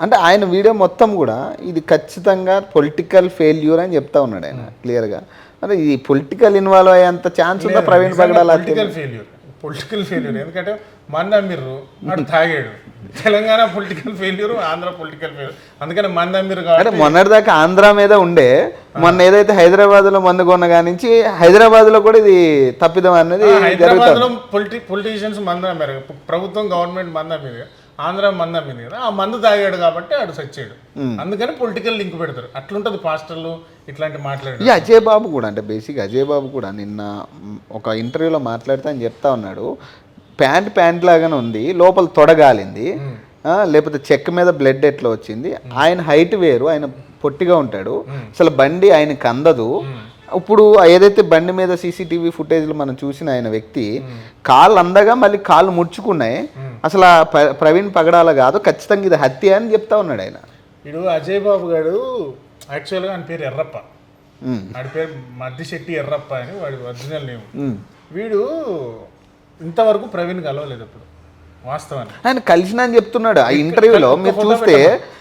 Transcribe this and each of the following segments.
అంటే ఆయన వీడియో మొత్తం కూడా ఇది ఖచ్చితంగా పొలిటికల్ ఫెయిల్యూర్ అని చెప్తా ఉన్నాడు ఆయన క్లియర్గా అంటే ఈ పొలిటికల్ ఇన్వాల్వ్ అయ్యేంత ఛాన్స్ ఉందా Praveen Pagadala political failure political failure ఎందుకంటే మంద అమ్మిర్రు వాడు తాగాడు. Telangana political failure Andhra political failure అందుకని మంద అమ్మిర్రు అంటే మొన్నటిదాకా ఆంధ్ర మీద ఉండే మొన్న ఏదైతే హైదరాబాద్లో మందు కొన్న నుంచి హైదరాబాద్లో కూడా ఇది తప్పిదం అనేది హైదరాబాద్లో పొలిటి పొలిటీషియన్స్ మంద అమ్మారు ప్రభుత్వం గవర్నమెంట్ మంద అమ్మింది కదా. ఆంధ్ర మంద అమ్మింది కదా ఆ మందు తాగాడు కాబట్టి ఆడు సచ్చాడు. అందుకని పొలిటికల్ లింక్ పెడతారు. అట్లుంటది పాస్టర్లు ఇట్లాంటి మాట్లాడారు ఈ అజయ్ బాబు కూడా అంటే బేసిక్ అజయ్ బాబు కూడా నిన్న ఒక ఇంటర్వ్యూలో మాట్లాడుతూ అని చెప్తా ఉన్నాడు. ప్యాంట్ ప్యాంట్ లాగానే ఉంది లోపల తొడగాలింది. లేకపోతే చెక్ మీద బ్లడ్ ఎట్లా వచ్చింది. ఆయన హైట్ వేరు ఆయన పొట్టిగా ఉంటాడు. అసలు బండి ఆయనకి అందదు. ఇప్పుడు ఏదైతే బండి మీద సీసీటీవీ ఫుటేజ్లు మనం చూసిన ఆయన వ్యక్తి కాళ్ళు అందగా మళ్ళీ కాళ్ళు ముడుచుకున్నాయి. అసలు ఆ ప్ర- ప్రవీణ్ పగడాల కాదు ఖచ్చితంగా ఇది హత్య అని చెప్తా ఉన్నాడు ఆయన. వీడు అజయ్ బాబు గారు యాక్చువల్గా ఆయన పేరు ఎర్రప్ప. వాడి పేరు మద్దిశెట్టి ఎర్రప్ప అని వాడి ఒరిజినల్ నేమ్. వీడు ఇంతవరకు ప్రవీణ్ కలవలేదు అప్పుడు వాస్తవాన్ని ఆయన కలిసిన అని చెప్తున్నాడు. ఆ ఇంటర్వ్యూలో మీరు చూస్తే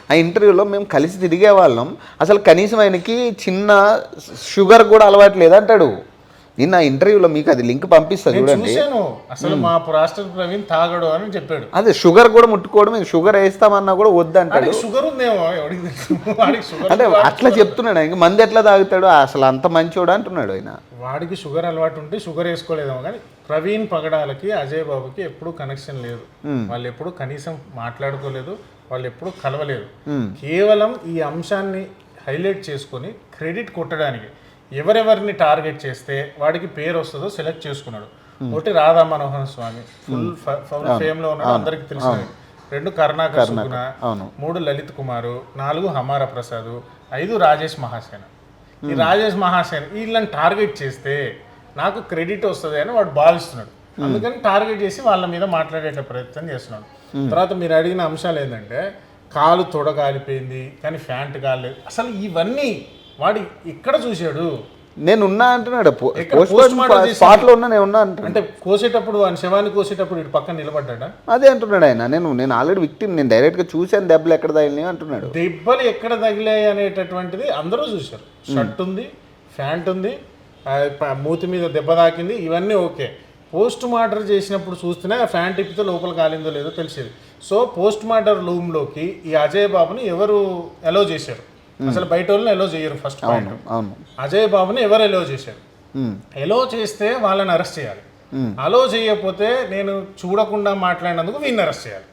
ఆ ఇంటర్వ్యూలో మేము కలిసి తిరిగే వాళ్ళం అసలు కనీసం ఆయనకి చిన్న షుగర్ కూడా అలవాటు లేదంటాడు. నిన్న ఆ ఇంటర్వ్యూలో మీకు అది లింక్ పంపిస్తా నేను చూడండి. అసలు మా రాష్ట్ర ప్రవీణ్ తాగడు అని చెప్పాడు. అదే షుగర్ కూడా ముట్టుకోవడం షుగర్ వేస్తామన్నా కూడా వద్దంటాడు. షుగర్ ఉందేమో అంటే అట్లా చెప్తున్నాడు ఆయన. మంది ఎట్లా తాగుతాడు? అసలు అంత మంచోడు అంటున్నాడు ఆయన. వాడికి షుగర్ అలవాటు ఉంటే షుగర్ వేసుకోలేదేమో కానీ ప్రవీణ్ పగడాలకి అజయ్ బాబుకి ఎప్పుడు కనెక్షన్ లేదు. వాళ్ళు ఎప్పుడు కనీసం మాట్లాడుకోలేదు. వాళ్ళు ఎప్పుడు కలవలేదు కేవలం ఈ అంశాన్ని హైలైట్ చేసుకొని క్రెడిట్ కొట్టడానికి ఎవరెవరిని టార్గెట్ చేస్తే వాడికి పేరు వస్తుందో సెలెక్ట్ చేసుకున్నాడు. ఒకటి రాధా మనోహర్ స్వామి ఫుల్ ఫుల్ ఫేమ్లో ఉన్నాడు అందరికి తెలిసింది రెండు కరుణాకర్ సుగుణ. మూడు లలిత్ కుమారు నాలుగు హమార ప్రసాద్ ఐదు రాజేష్ మహాసేన. ఈ రాజేష్ మహాసేన వీళ్ళని టార్గెట్ చేస్తే నాకు క్రెడిట్ వస్తుంది అని వాడు భావిస్తున్నాడు. అందుకని టార్గెట్ చేసి వాళ్ళ మీద మాట్లాడేట ప్రయత్నం చేస్తున్నాడు. తర్వాత మీరు అడిగిన అంశాలు ఏంటంటే కాలు తొడగాలిపోయింది కానీ ఫ్యాంట్ కాలేదు. అసలు ఇవన్నీ వాడు ఇక్కడ చూశాడు. నేను ఉన్నా అంటున్నాడు ఎక్కడ పోస్ట్ postmortem చేశాడు? స్పాట్లో ఉన్నా నేను ఉన్నా అంటే కోసేటప్పుడు ఆయన శవాన్ని కోసేటప్పుడు ఇటు పక్కన నిలబడ్డా అదే అంటున్నాడు ఆయన. నేను నేను ఆల్రెడీ విక్టిమ్ నేను డైరెక్ట్గా చూశాను దెబ్బలు ఎక్కడ తగిలినాయి అంటున్నాడు. దెబ్బలు ఎక్కడ తగిలాయి అనేటటువంటిది అందరూ చూశారు. షర్ట్ ఉంది ప్యాంట్ ఉంది మూతి మీద దెబ్బ తాకింది ఇవన్నీ ఓకే. పోస్ట్ మార్టం చేసినప్పుడు చూస్తేనే ఆ ఫ్యాన్ టిప్పితే లోపల కాలిందో లేదో తెలిసేది. సో పోస్ట్ మార్టం రూమ్లోకి ఈ అజయ్ బాబుని ఎవరు ఎలో చేశారు? అసలు బయట వాళ్ళని ఎలో చేయరు ఫస్ట్ పాయింట్ అజయ్ బాబుని ఎవరు ఎలో చేశారు? ఎలో చేస్తే వాళ్ళని అరెస్ట్ చేయాలి. అలో చేయకపోతే నేను చూడకుండా మాట్లాడినందుకు వీళ్ళని అరెస్ట్ చేయాలి.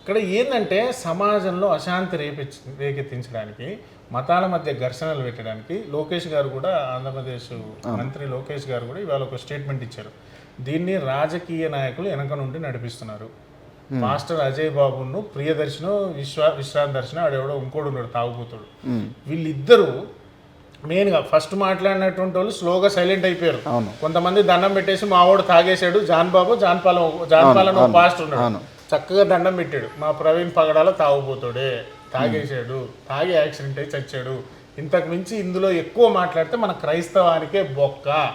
ఇక్కడ ఏంటంటే సమాజంలో అశాంతి రేపించ రేకెత్తించడానికి మతాల మధ్య ఘర్షణలు పెట్టడానికి లోకేష్ గారు కూడా ఆంధ్రప్రదేశ్ మంత్రి లోకేష్ గారు కూడా ఇవాళ ఒక స్టేట్మెంట్ ఇచ్చారు. దీన్ని రాజకీయ నాయకులు వెనక నుండి నడిపిస్తున్నారు. మాస్టర్ అజయ్ బాబును ప్రియదర్శను విశ్వ విశ్రాంత్ దర్శన ఆడెవడో ఇంకోడు ఉన్నాడు తాగుపోతాడు వీళ్ళిద్దరూ మెయిన్గా ఫస్ట్ మాట్లాడినటువంటి వాళ్ళు స్లోగా సైలెంట్ అయిపోయారు. కొంతమంది దండం పెట్టేసి మావాడు తాగేశాడు జాన్ బాబు జాన్ పాలం జాన్ పాలన ఒక పాస్ట్ ఉన్నాడు. చక్కగా దండం పెట్టాడు. మా ప్రవీణ్ పగడాల తాగుపోతాడే తాగేశాడు తాగి యాక్సిడెంట్ అయి చచ్చాడు. ఇంతకు మించి ఇందులో ఎక్కువ మాట్లాడితే మన క్రైస్తవానికే బొక్క.